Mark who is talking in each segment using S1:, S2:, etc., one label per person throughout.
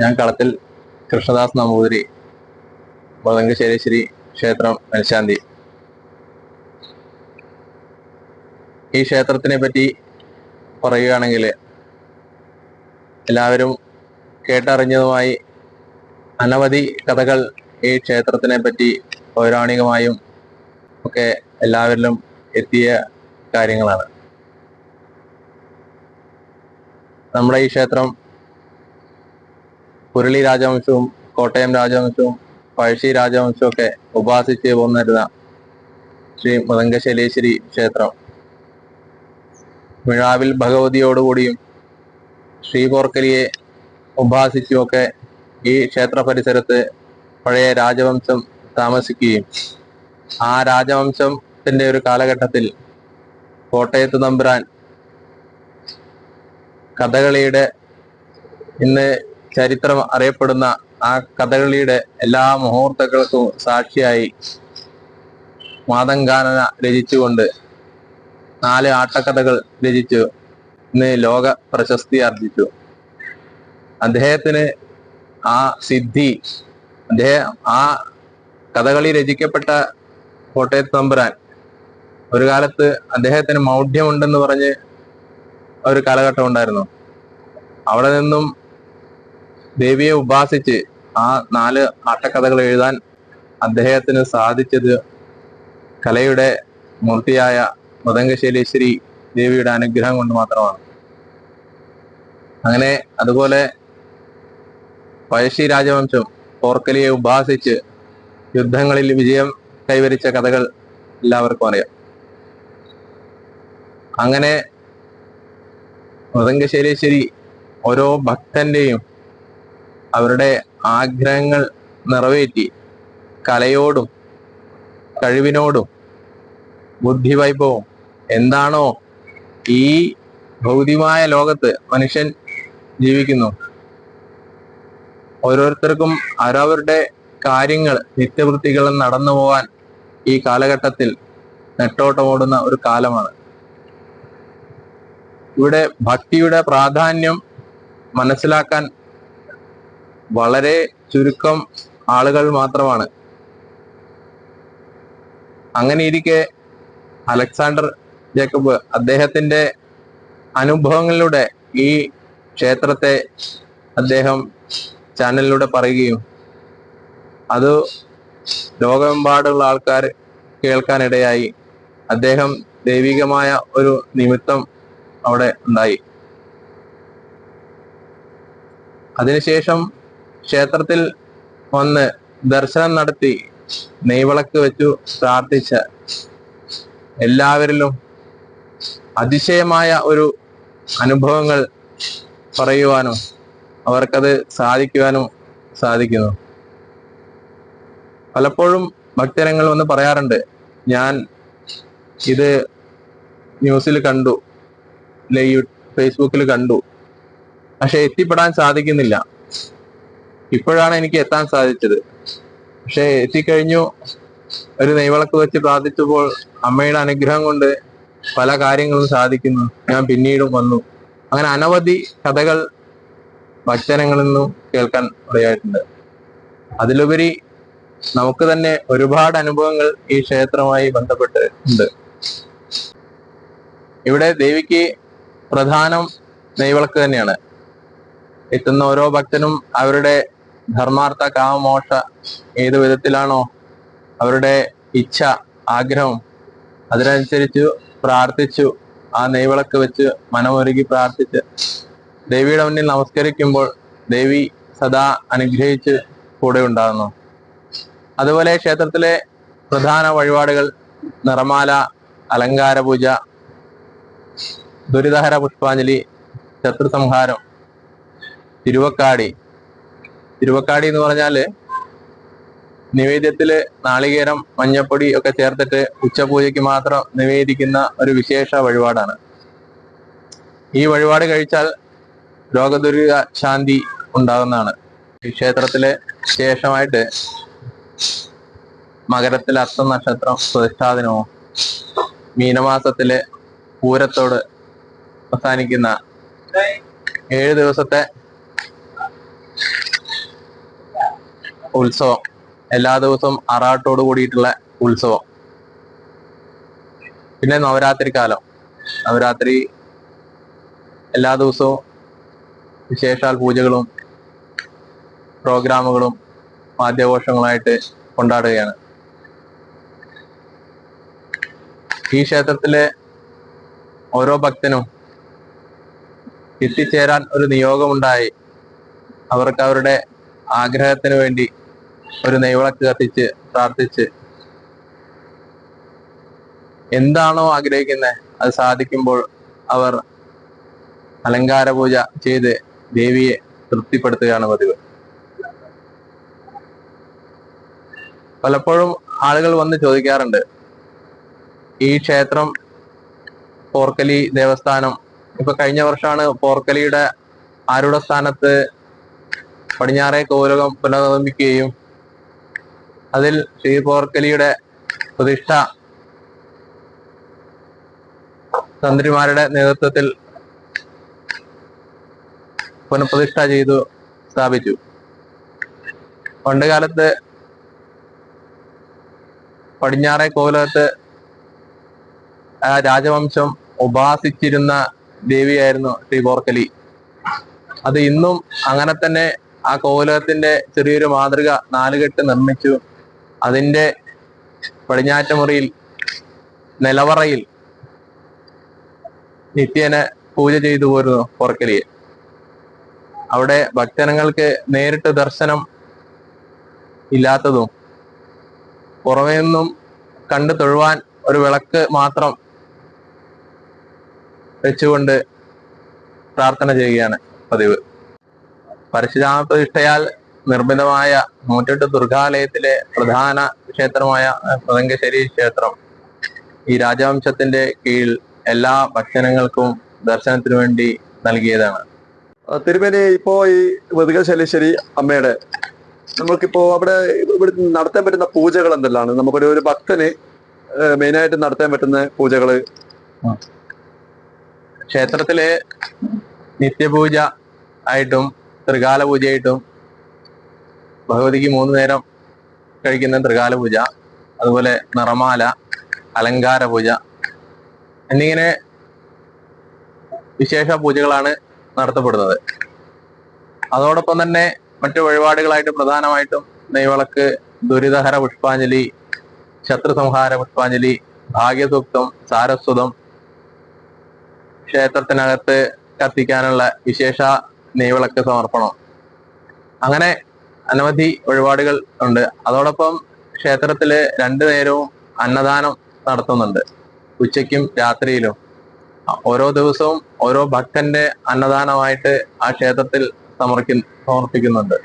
S1: ഞാൻ കളത്തിൽ കൃഷ്ണദാസ് നമ്പൂതിരി മതങ്കശ്ശേരി ക്ഷേത്രം മേൽശാന്തി ഈ ക്ഷേത്രത്തിനെ പറ്റി പറയുകയാണെങ്കിൽ എല്ലാവരും കേട്ടറിഞ്ഞതുമായി അനവധി കഥകൾ ഈ ക്ഷേത്രത്തിനെ പറ്റി പൗരാണികമായും ഒക്കെ എല്ലാവരിലും എത്തിയ കാര്യങ്ങളാണ്. നമ്മുടെ ഈ ക്ഷേത്രം പുരളി രാജവംശവും കോട്ടയം രാജവംശവും പഴശ്ശി രാജവംശവും ഒക്കെ ഉപാസിച്ച് പോന്നിരുന്ന ശ്രീ മൃദംഗശൈലേശ്വരി ക്ഷേത്രം. മിഴാവിൽ ഭഗവതിയോടുകൂടിയും ശ്രീപോർക്കലിയെ ഉപാസിച്ചുമൊക്കെ ഈ ക്ഷേത്ര പരിസരത്ത് പഴയ രാജവംശം താമസിക്കുകയും. ആ രാജവംശത്തിന്റെ ഒരു കാലഘട്ടത്തിൽ കോട്ടയത്ത് നമ്പുരാൻ കഥകളിയുടെ ഇന്ന് ചരിത്രം അറിയപ്പെടുന്ന ആ കഥകളിയുടെ എല്ലാ മുഹൂർത്തങ്ങൾക്കും സാക്ഷിയായി മാതങ്കാനന രചിച്ചുകൊണ്ട് നാല് ആട്ടക്കഥകൾ രചിച്ചു. ഇന്ന് ലോക പ്രശസ്തി ആർജിച്ചു. അദ്ദേഹത്തിന് ആ സിദ്ധി അദ്ദേഹം ആ കഥകളി രചിക്കപ്പെട്ട കോട്ടയത്ത് തമ്പുരാൻ ഒരു കാലത്ത് അദ്ദേഹത്തിന് മൗഢ്യമുണ്ടെന്ന് പറഞ്ഞ് ഒരു കാലഘട്ടം ഉണ്ടായിരുന്നു. അവിടെ നിന്നും ദേവിയെ ഉപാസിച്ച് ആ നാല് ആട്ടക്കഥകൾ എഴുതാൻ അദ്ദേഹത്തിന് സാധിച്ചത് കലയുടെ മൂർത്തിയായ മൃദംഗശൈലേശ്വരി ദേവിയുടെ അനുഗ്രഹം കൊണ്ട് മാത്രമാണ്. അങ്ങനെ അതുപോലെ പഴശ്ശി രാജവംശം പോർക്കലിയെ ഉപാസിച്ച് യുദ്ധങ്ങളിൽ വിജയം കൈവരിച്ച കഥകൾ എല്ലാവർക്കും അറിയാം. അങ്ങനെ മൃദംഗശൈലേശ്വരി ഓരോ ഭക്തന്റെയും അവരുടെ ആഗ്രഹങ്ങൾ നിറവേറ്റി കലയോടും കഴിവിനോടും ബുദ്ധിവൈഭവം എന്താണോ ഈ ഭൗതികമായ ലോകത്ത് മനുഷ്യൻ ജീവിക്കുന്നു. ഓരോരുത്തർക്കും അവരവരുടെ കാര്യങ്ങൾ നിത്യവൃത്തികൾ നടന്നു പോകാൻ ഈ കാലഘട്ടത്തിൽ നെട്ടോട്ടമോടുന്ന ഒരു കാലമാണ്. ഇവിടെ ഭക്തിയുടെ പ്രാധാന്യം മനസ്സിലാക്കാൻ വളരെ ചുരുക്കം ആളുകൾ മാത്രമാണ്. അങ്ങനെ ഇരിക്കെ അലക്സാണ്ടർ ജേക്കബ് അദ്ദേഹത്തിന്റെ അനുഭവങ്ങളിലൂടെ ഈ ക്ഷേത്രത്തെ അദ്ദേഹം ചാനലിലൂടെ പറയുകയും അത് ലോകമെമ്പാടുള്ള ആൾക്കാർ കേൾക്കാനിടയായി അദ്ദേഹം ദൈവികമായ ഒരു നിമിത്തം അവിടെ ഉണ്ടായി. അതിനുശേഷം ക്ഷേത്രത്തിൽ വന്ന് ദർശനം നടത്തി നെയ്വിളക്ക് വെച്ചു പ്രാർത്ഥിച്ച എല്ലാവരിലും അതിശയമായ ഒരു അനുഭവങ്ങൾ പറയുവാനും അവർക്കത് സാധിക്കുവാനും സാധിക്കുന്നു. പലപ്പോഴും ഭക്തരങ്ങൾ വന്ന് പറയാറുണ്ട് ഞാൻ ഇത് ന്യൂസിൽ കണ്ടു ഫേസ്ബുക്കിൽ കണ്ടു പക്ഷെ എത്തിപ്പെടാൻ സാധിക്കുന്നില്ല. ഇപ്പോഴാണ് എനിക്ക് എത്താൻ സാധിച്ചത്. പക്ഷെ എത്തിക്കഴിഞ്ഞു. ഒരു നെയ്വിളക്ക് വെച്ച് പ്രാർത്ഥിച്ചപ്പോൾ അമ്മയുടെ അനുഗ്രഹം കൊണ്ട് പല കാര്യങ്ങളും സാധിക്കുന്നു. ഞാൻ പിന്നീടും വന്നു. അങ്ങനെ അനവധി കഥകൾ ഭക്ഷണങ്ങളിൽ നിന്നും കേൾക്കാൻ ഇടയായിട്ടുണ്ട്. അതിലുപരി നമുക്ക് തന്നെ ഒരുപാട് അനുഭവങ്ങൾ ഈ ക്ഷേത്രവുമായി ബന്ധപ്പെട്ട് ഉണ്ട്. ഇവിടെ ദേവിക്ക് പ്രധാനം നെയ്വിളക്ക് തന്നെയാണ്. എത്തുന്ന ഓരോ ഭക്തനും അവരുടെ ധർമാർത്ഥ കാമോഷ ഏത് വിധത്തിലാണോ അവരുടെ ഇച്ഛ ആഗ്രഹം അതിനനുസരിച്ച് പ്രാർത്ഥിച്ചു ആ നെയ്വിളക്ക് വെച്ച് മനമൊരുക്കി പ്രാർത്ഥിച്ച് ദേവിയുടെ മുന്നിൽ നമസ്കരിക്കുമ്പോൾ ദേവി സദാ അനുഗ്രഹിച്ച് കൂടെ ഉണ്ടാകുന്നു. അതുപോലെ ക്ഷേത്രത്തിലെ പ്രധാന വഴിപാടുകൾ നിറമാല അലങ്കാര പൂജ ദുരിതഹര പുഷ്പാഞ്ജലി ശത്രുസംഹാരം തിരുവക്കാടി തിരുവക്കാടി എന്ന് പറഞ്ഞാൽ നിവേദ്യത്തിൽ നാളികേരം മഞ്ഞപ്പൊടി ഒക്കെ ചേർത്തിട്ട് ഉച്ചപൂജയ്ക്ക് മാത്രം നിവേദിക്കുന്ന ഒരു വിശേഷ വഴിപാടാണ്. ഈ വഴിപാട് കഴിച്ചാൽ രോഗദുരിത ശാന്തി ഉണ്ടാകുന്നതാണ്. ഈ ക്ഷേത്രത്തിലെ ശേഷമായിട്ട് മകരത്തിലെ അത്ത നക്ഷത്രം പ്രതിഷ്ഠാദിനവും മീനമാസത്തിലെ പൂരത്തോട് അവസാനിക്കുന്ന ഏഴ് ദിവസത്തെ ഉത്സവം. എല്ലാ ദിവസവും അറാട്ടോട് കൂടിയിട്ടുള്ള ഉത്സവം. പിന്നെ നവരാത്രി കാലം. നവരാത്രി എല്ലാ ദിവസവും വിശേഷാൽ പൂജകളും പ്രോഗ്രാമുകളും വാദ്യഘോഷങ്ങളായിട്ട് കൊണ്ടാടുകയാണ്. ഈ ക്ഷേത്രത്തിലെ ഓരോ ഭക്തനും എത്തിച്ചേരാൻ ഒരു നിയോഗമുണ്ടായി. അവർക്ക് അവരുടെ ആഗ്രഹത്തിന് വേണ്ടി ഒരു നെയ്വിളക്ക് കത്തിച്ച് പ്രാർത്ഥിച്ച് എന്താണോ ആഗ്രഹിക്കുന്നത് അത് സാധിക്കുമ്പോൾ അവർ അലങ്കാര പൂജ ചെയ്ത് ദേവിയെ തൃപ്തിപ്പെടുത്തുകയാണ് പതിവ്. പലപ്പോഴും ആളുകൾ വന്ന് ചോദിക്കാറുണ്ട് ഈ ക്ഷേത്രം പോർക്കലി ദേവസ്ഥാനം ഇപ്പൊ കഴിഞ്ഞ വർഷമാണ് പോർക്കലിയുടെ ആരുടെ സ്ഥാനത്ത് പടിഞ്ഞാറേ കോലകം പുനർനിർമ്മിക്കുകയും അതിൽ ശ്രീ പോർക്കലിയുടെ പ്രതിഷ്ഠ തന്ത്രിമാരുടെ നേതൃത്വത്തിൽ പുനഃപ്രതിഷ്ഠ ചെയ്തു സ്ഥാപിച്ചു. പണ്ടുകാലത്ത് പടിഞ്ഞാറെ ആ രാജവംശം ഉപാസിച്ചിരുന്ന ദേവിയായിരുന്നു ശ്രീ പോർക്കലി. അത് ഇന്നും അങ്ങനെ തന്നെ ആ കോലത്തിന്റെ ചെറിയൊരു മാതൃക നാലുകെട്ട് നിർമ്മിച്ചു. അതിന്റെ പടിഞ്ഞാറ്റ മുറിയിൽ നിലവറയിൽ നിത്യേന പൂജ ചെയ്തു പോരുന്നു പോർക്കലിയെ. അവിടെ ഭക്തനങ്ങൾക്ക് നേരിട്ട് ദർശനം ഇല്ലാത്തതും പുറമേ നിന്നും കണ്ടു തൊഴുവാൻ ഒരു വിളക്ക് മാത്രം വെച്ചുകൊണ്ട് പ്രാർത്ഥന ചെയ്യുകയാണ് പതിവ്. പരശുരാമ പ്രതിഷ്ഠയാൽ നിർമ്മിതമായ നൂറ്റെട്ട് ദുർഗാലയത്തിലെ പ്രധാന ക്ഷേത്രമായ മൃദംഗശ്ശേരി ക്ഷേത്രം. ഈ രാജവംശത്തിന്റെ കീഴിൽ എല്ലാ ഭക്ഷണങ്ങൾക്കും ദർശനത്തിനു വേണ്ടി നൽകിയതാണ്.
S2: തിരുമേനി ഇപ്പോ ഈ വെതുകശൈലേശ്വരി അമ്മയുടെ നമുക്കിപ്പോ അവിടെ ഇവിടെ നടത്താൻ പറ്റുന്ന പൂജകൾ എന്തെല്ലാം നമുക്കൊരു ഒരു ഭക്തന് മെയിനായിട്ട് നടത്താൻ പറ്റുന്ന പൂജകൾ
S1: ക്ഷേത്രത്തിലെ നിത്യപൂജ ആയിട്ടും ത്രികാല പൂജയായിട്ടും ഭഗവതിക്ക് മൂന്ന് നേരം കഴിക്കുന്ന ത്രികാല പൂജ അതുപോലെ നിറമാല അലങ്കാര പൂജ എന്നിങ്ങനെ വിശേഷ പൂജകളാണ് നടത്തപ്പെടുന്നത്. അതോടൊപ്പം തന്നെ മറ്റു വഴിപാടുകളായിട്ട് പ്രധാനമായിട്ടും നെയ്വിളക്ക് ദുരിതഹര പുഷ്പാഞ്ജലി ശത്രു സംഹാര പുഷ്പാഞ്ജലി ഭാഗ്യസൂക്തം സാരസ്വതം ക്ഷേത്രത്തിനകത്ത് കത്തിക്കാനുള്ള വിശേഷ നെയ്വിളക്ക് സമർപ്പണം. അങ്ങനെ അനവധി വഴിപാടുകൾ ഉണ്ട്. അതോടൊപ്പം ക്ഷേത്രത്തിൽ രണ്ടു നേരവും അന്നദാനം നടത്തുന്നുണ്ട്. ഉച്ചയ്ക്കും രാത്രിയിലും. ഓരോ ദിവസവും ഓരോ ഭക്തന്റെ അന്നദാനമായിട്ട് ആ ക്ഷേത്രത്തിൽ സമർപ്പി സമർപ്പിക്കുന്നുണ്ട്.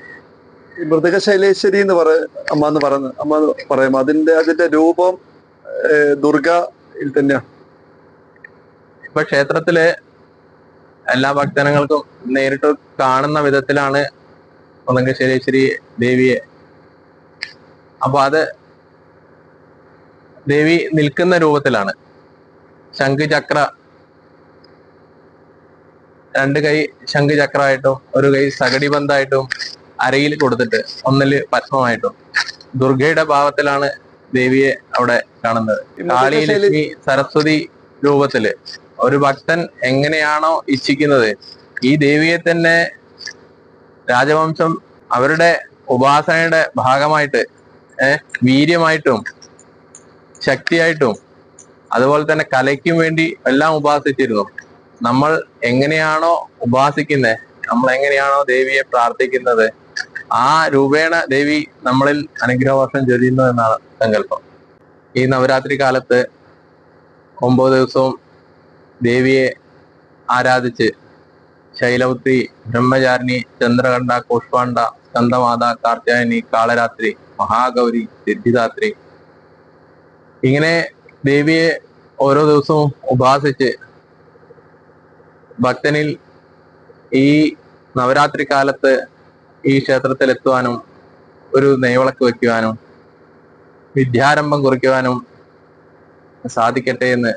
S2: ഈ മൃദകശൈലേശ്വരി എന്ന് പറ അമ്മ എന്ന് പറയുന്നത് അമ്മ പറയും അതിന്റെ അതിന്റെ രൂപം ദുർഗയിൽ തന്നെയാണ്
S1: ഇപ്പൊ ക്ഷേത്രത്തിലെ എല്ലാ ഭക്തജനങ്ങൾക്കും നേരിട്ട് കാണുന്ന വിധത്തിലാണ് ഒന്നങ്കശ്ശേരീശ്വരി ദേവിയെ. അപ്പൊ അത് ദേവി നിൽക്കുന്ന രൂപത്തിലാണ്. ശംഖ് ചക്ര രണ്ട് കൈ ശംഖ് ചക്രമായിട്ടും ഒരു കൈ സകടി ബന്ധായിട്ടും അരയിൽ കൊടുത്തിട്ട് ഒന്നിൽ പത്മമായിട്ടും. ദുർഗയുടെ ഭാവത്തിലാണ് ദേവിയെ അവിടെ കാണുന്നത്. കാളി ലക്ഷ്മി സരസ്വതി രൂപത്തിൽ ഒരു ഭക്തൻ എങ്ങനെയാണോ ഇച്ഛിക്കുന്നത് ഈ ദേവിയെ തന്നെ രാജവംശം അവരുടെ ഉപാസനയുടെ ഭാഗമായിട്ട് വീര്യമായിട്ടും ശക്തിയായിട്ടും അതുപോലെ തന്നെ കലയ്ക്കും വേണ്ടി എല്ലാം ഉപാസിച്ചിരുന്നു. നമ്മൾ എങ്ങനെയാണോ ഉപാസിക്കുന്നത് നമ്മൾ എങ്ങനെയാണോ ദേവിയെ പ്രാർത്ഥിക്കുന്നത് ആ രൂപേണ ദേവി നമ്മളിൽ അനുഗ്രഹവർഷം ചൊരിയുന്നു എന്നാണ് സങ്കല്പം. ഈ നവരാത്രി കാലത്ത് ഒമ്പത് ദിവസവും ദേവിയെ ആരാധിച്ച് ശൈലപുത്രി ബ്രഹ്മചാരിണി ചന്ദ്രകണ്ഠ കുഷ്പാണ്ഡ സ്കന്ധമാത കാർത്യായനി കാളരാത്രി മഹാഗൗരി സിദ്ധിദാത്രി. ഇങ്ങനെ ദേവിയെ ഓരോ ദിവസവും ഉപാസിച്ച് ഭക്തനിൽ ഈ നവരാത്രി കാലത്ത് ഈ ക്ഷേത്രത്തിൽ എത്തുവാനും ഒരു നെയ്വിളക്ക് വെക്കുവാനും വിദ്യാരംഭം കുറിക്കുവാനും സാധിക്കട്ടെ എന്ന്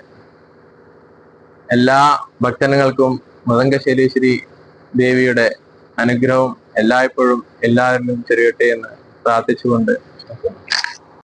S1: എല്ലാ ഭക്തജനങ്ങൾക്കും മൃദംഗശൈലീശ്വരി ദേവിയുടെ അനുഗ്രഹം എല്ലായ്പ്പോഴും എല്ലാവരിലും ചെറിയട്ടെ എന്ന് പ്രാർത്ഥിച്ചുകൊണ്ട്